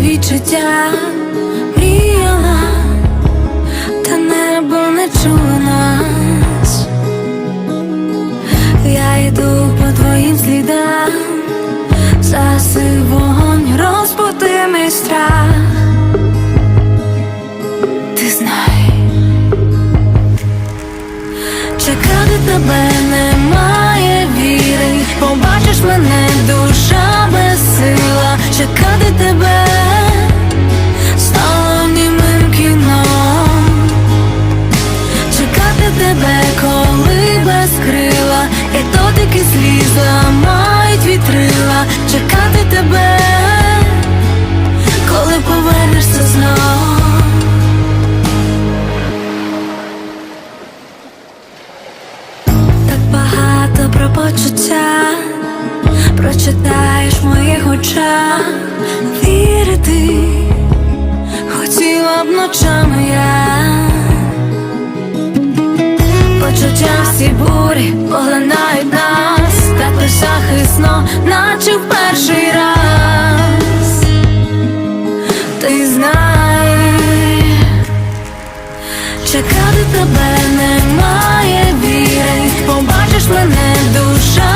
відчуття мріяла, та небо не чуло нас. Я йду по твоїм слідам, заси вогонь, розбуди мій страх. Ти знай, чекати тебе немає віри, побачиш мене душа безсила, чекати тебе. І дотики сліз ламають вітрила, чекати тебе, коли повернешся знов. Так багато про почуття прочитаєш в моїх очах. Вірити, хотіла б ночами я. Почуття всі бурі чекати тебе немає віри, побачиш мене, душа